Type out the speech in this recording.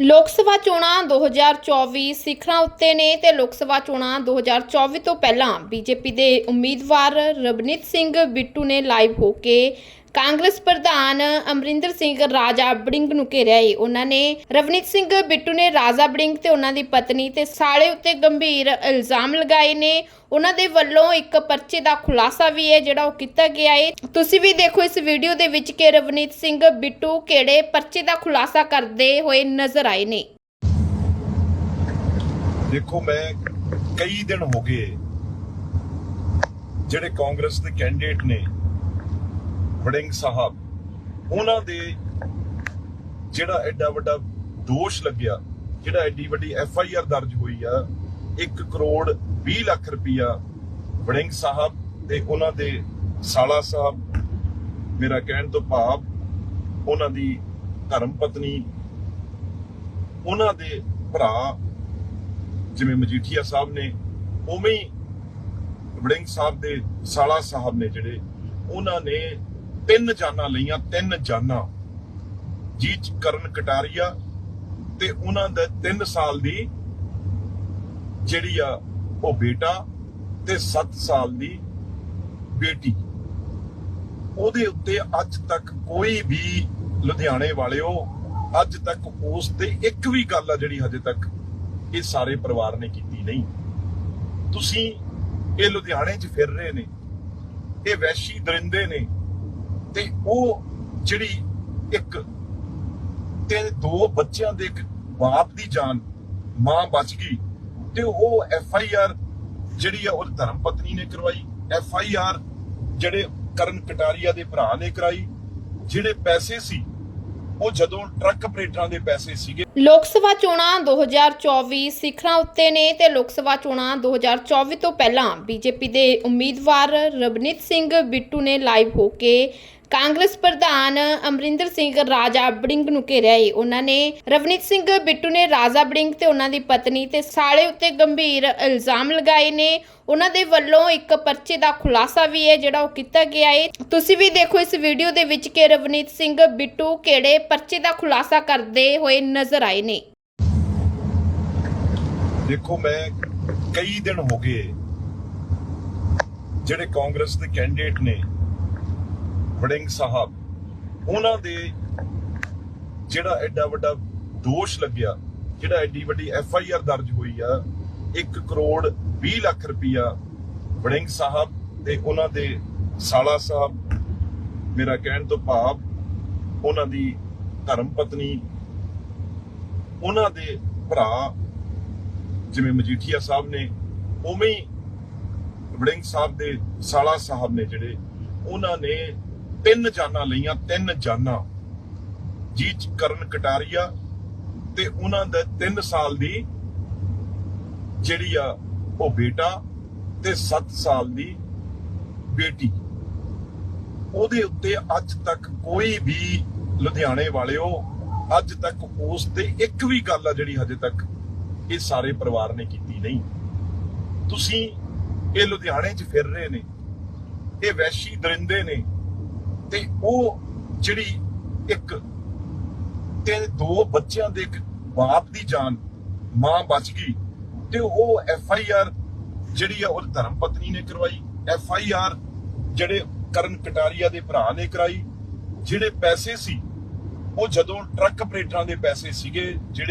ਲੋਕ ਸਭਾ ਚੋਣਾਂ 2024 ਸਿਖਰਾਂ ਉੱਤੇ ਨੇ ਤੇ ਲੋਕ ਸਭਾ ਚੋਣਾਂ 2024 ਤੋਂ ਪਹਿਲਾਂ ਬੀਜੇਪੀ ਦੇ ਉਮੀਦਵਾਰ ਰਵਨੀਤ ਸਿੰਘ ਬਿੱਟੂ ਨੇ ਲਾਈਵ ਹੋ ਕੇ ਕਾਂਗਰਸ ਪ੍ਰਧਾਨ ਅਮਰਿੰਦਰ ਸਿੰਘ ਰਾਜਾ ਬੜਿੰਗ ਨੂੰ ਘੇਰਿਆ ਏ। ਉਹਨਾਂ ਨੇ ਰਵਨੀਤ ਸਿੰਘ ਬਿੱਟੂ ਨੇ ਰਾਜਾ ਬੜਿੰਗ ਤੇ ਉਹਨਾਂ ਦੀ ਪਤਨੀ ਤੇ ਸਾਲੇ ਉੱਤੇ ਗੰਭੀਰ ਇਲਜ਼ਾਮ ਲਗਾਏ ਨੇ। ਉਹਨਾਂ ਦੇ ਵੱਲੋਂ ਇੱਕ ਪਰਚੇ ਦਾ ਖੁਲਾਸਾ ਵੀ ਹੈ ਜਿਹੜਾ ਉਹ ਕੀਤਾ ਗਿਆ ਹੈ ਤੁਸੀਂ ਵੀ ਦੇਖੋ ਇਸ ਵੀਡੀਓ ਦੇ ਵਿੱਚ ਕਿ ਰਵਨੀਤ ਸਿੰਘ ਬਿੱਟੂ ਕਿਹੜੇ ਪਰਚੇ ਦਾ ਖੁਲਾਸਾ ਕਰਦੇ ਹੋਏ ਨਜ਼ਰ ਆਏ ਨੇ। ਦੇਖੋ, ਮੈਂ ਕਈ ਦਿਨ ਹੋ ਗਏ ਜਿਹੜੇ ਕਾਂਗਰਸ ਦੇ ਕੈਂਡੀਡੇਟ ਨੇ ਵੜਿੰਗ ਸਾਹਿਬ, ਉਹਨਾਂ ਦੇ ਜਿਹੜਾ ਐਡਾ ਵੱਡਾ ਦੋਸ਼ ਲੱਗਿਆ, ਜਿਹੜਾ ਐਡੀ ਵੱਡੀ ਐਫ ਆਈ ਆਰ ਦਰਜ ਹੋਈ ਆ 1 ਕਰੋੜ 20 ਲੱਖ ਰੁਪਇਆ ਵੜਿੰਗ ਸਾਹਿਬ ਤੇ ਉਹਨਾਂ ਦੇ ਸਾਲਾ ਸਾਹਿਬ, ਮੇਰਾ ਕਹਿਣ ਤੋਂ ਭਾਵ ਉਹਨਾਂ ਦੀ ਧਰਮ ਪਤਨੀ, ਉਹਨਾਂ ਦੇ ਭਰਾ ਜਿਵੇਂ ਮਜੀਠੀਆ ਸਾਹਿਬ ਨੇ, ਉਵੇਂ ਹੀ ਵੜਿੰਗ ਸਾਹਿਬ ਦੇ ਸਾਲਾ ਸਾਹਿਬ ਨੇ ਜਿਹੜੇ, ਉਹਨਾਂ ਨੇ ਤਿੰਨ ਜਾਨਾਂ ਲਈਆਂ, ਤਿੰਨ ਜਾਨਾਂ। ਜੀ ਕਰਨ ਕਟਾਰੀਆ ਤੇ ਉਹਨਾਂ ਦਾ 3 ਸਾਲ ਦੀ ਜਿਹੜੀ ਆ ਉਹ ਬੇਟਾ ਤੇ 7 ਸਾਲ ਦੀ ਬੇਟੀ। ਉਹਦੇ ਉੱਤੇ ਅੱਜ ਤੱਕ ਕੋਈ ਵੀ ਲੁਧਿਆਣੇ ਵਾਲਿਓ ਅੱਜ ਤੱਕ ਉਸ ਤੇ ਇੱਕ ਵੀ ਗੱਲ ਆ ਜਿਹੜੀ ਹਜੇ ਤੱਕ ਇਹ ਸਾਰੇ ਪਰਿਵਾਰ ਨੇ ਕੀਤੀ ਨਹੀਂ। ਤੁਸੀਂ ਇਹ ਲੁਧਿਆਣੇ 'ਚ ਫਿਰ ਰਹੇ ਨੇ, ਇਹ ਵੈਸ਼ੀ ਦਰਿੰਦੇ ਨੇ ਤੇ ਉਹ ਜਿਹੜੀ ਇੱਕ ਤੇ ਦੋ ਬੱਚਿਆਂ ਦੇ ਇੱਕ ਬਾਪ ਦੀ ਜਾਨ ਮਾਂ ਬਚ ਗਈ ਤੇ ਉਹ ਐਫ ਆਈ ਆਰ ਜਿਹੜੀ ਆ ਉਹ ਧਰਮ ਪਤਨੀ ਨੇ ਕਰਵਾਈ। ਐਫ ਆਈ ਆਰ ਜਿਹੜੇ ਕਰਨ ਕਟਾਰੀਆ ਦੇ ਭਰਾ ਨੇ ਕਰਾਈ, ਜਿਹੜੇ ਪੈਸੇ ਸੀ, ਉਹ ਜਦੋਂ ਟਰੱਕ ਆਪਰੇਟਰਾਂ ਦੇ ਪੈਸੇ ਸੀਗੇ। ਲੋਕ ਸਭਾ ਚੋਣਾਂ 2024 ਸਿਖਰਾਂ ਉੱਤੇ ਨੇ ਤੇ ਲੋਕ ਸਭਾ ਚੋਣਾਂ 2024 ਤੋਂ ਪਹਿਲਾਂ ਬੀਜੇਪੀ ਦੇ ਉਮੀਦਵਾਰ ਰਵਨੀਤ ਸਿੰਘ ਬਿੱਟੂ ਨੇ ਲਾਈਵ ਹੋ ਕੇ ਕਾਂਗਰਸ ਪ੍ਰਧਾਨ ਅਮਰਿੰਦਰ ਸਿੰਘ ਰਾਜਾ ਬੜਿੰਗ ਨੂੰ ਘੇਰਿਆ ਏ। ਉਹਨਾਂ ਨੇ ਰਵਨੀਤ ਸਿੰਘ ਬਿੱਟੂ ਨੇ ਰਾਜਾ ਬੜਿੰਗ ਤੇ ਉਹਨਾਂ ਦੀ ਪਤਨੀ ਤੇ ਸਾਲੇ ਉੱਤੇ ਗੰਭੀਰ ਇਲਜ਼ਾਮ ਲਗਾਏ ਨੇ। ਉਹਨਾਂ ਦੇ ਵੱਲੋਂ ਇੱਕ ਪਰਚੇ ਦਾ ਖੁਲਾਸਾ ਵੀ ਹੈ, ਜਿਹੜਾ ਉਹ ਕੀਤਾ ਗਿਆ ਹੈ ਤੁਸੀਂ ਵੀ ਦੇਖੋ ਇਸ ਵੀਡੀਓ ਦੇ ਵਿੱਚ ਕਿ ਰਵਨੀਤ ਸਿੰਘ ਬਿੱਟੂ ਕਿਹੜੇ ਪਰਚੇ ਦਾ ਖੁਲਾਸਾ ਕਰਦੇ ਹੋਏ ਨਜ਼ਰ ਆਏ ਨੇ। ਦੇਖੋ, ਮੈਂ ਕਈ ਦਿਨ ਹੋ ਗਏ ਜਿਹੜੇ ਕਾਂਗਰਸ ਦੇ ਕੈਂਡੀਡੇਟ ਨੇ ਵੜਿੰਗ ਸਾਹਿਬ, ਉਹਨਾਂ ਦੇ ਜਿਹੜਾ ਐਡਾ ਵੱਡਾ ਦੋਸ਼ ਲੱਗਿਆ, ਜਿਹੜਾ ਐਡੀ ਵੱਡੀ ਐਫ ਆਈ ਆਰ ਦਰਜ ਹੋਈ ਆ 1 ਕਰੋੜ 20 ਲੱਖ ਰੁਪਇਆ ਵੜਿੰਗ ਸਾਹਿਬ ਤੇ ਉਹਨਾਂ ਦੇ ਸਾਲਾ ਸਾਹਿਬ, ਮੇਰਾ ਕਹਿਣ ਤੋਂ ਭਾਵ ਉਹਨਾਂ ਦੀ ਧਰਮ ਪਤਨੀ, ਉਹਨਾਂ ਦੇ ਭਰਾ ਜਿਵੇਂ ਮਜੀਠੀਆ ਸਾਹਿਬ ਨੇ, ਉਵੇਂ ਹੀ ਵੜਿੰਗ ਸਾਹਿਬ ਦੇ ਸਾਲਾ ਸਾਹਿਬ ਨੇ ਜਿਹੜੇ, ਉਹਨਾਂ ਨੇ ਤਿੰਨ ਜਾਨਾਂ ਲਈਆਂ, ਤਿੰਨ ਜਾਨਾਂ। ਜੀਚ ਕਰਨ ਕਟਾਰੀਆ ਤੇ ਉਹਨਾਂ ਦਾ 3 ਸਾਲ ਦੀ ਜਿਹੜੀ ਆ ਉਹ ਬੇਟਾ ਤੇ 7 ਸਾਲ ਦੀ ਬੇਟੀ। ਉਹਦੇ ਉੱਤੇ ਅੱਜ ਤੱਕ ਕੋਈ ਵੀ ਲੁਧਿਆਣੇ ਵਾਲਿਓ, ਅੱਜ ਤੱਕ ਉਸ ਤੇ ਇੱਕ ਵੀ ਗੱਲ ਆ ਜਿਹੜੀ ਹਜੇ ਤੱਕ ਇਹ ਸਾਰੇ ਪਰਿਵਾਰ ਨੇ ਕੀਤੀ ਨਹੀਂ। ਤੁਸੀਂ ਇਹ ਲੁਧਿਆਣੇ 'ਚ ਫਿਰ ਰਹੇ ਨੇ, ਇਹ ਵੈਸ਼ੀ ਦਰਿੰਦੇ ਨੇ ਤੇ ਉਹ ਜਿਹੜੀ ਇੱਕ ਤੇ ਦੋ ਬੱਚਿਆਂ ਦੇ ਇੱਕ ਬਾਪ ਦੀ ਜਾਨ ਮਾਂ ਬਚ ਗਈ ਤੇ ਉਹ ਐਫ ਆਈ ਆਰ ਜਿਹੜੀ ਆ ਉਹ ਧਰਮ ਪਤਨੀ ਨੇ ਕਰਵਾਈ। ਐਫ ਆਈ ਆਰ ਜਿਹੜੇ ਕਰਨ ਕਟਾਰੀਆ ਦੇ ਭਰਾ ਨੇ ਕਰਾਈ। ਜਿਹੜੇ ਪੈਸੇ ਸੀ, ਉਹ ਜਦੋਂ ਟਰੱਕ ਆਪਰੇਟਰਾਂ ਦੇ ਪੈਸੇ ਸੀਗੇ, ਜਿਹੜੇ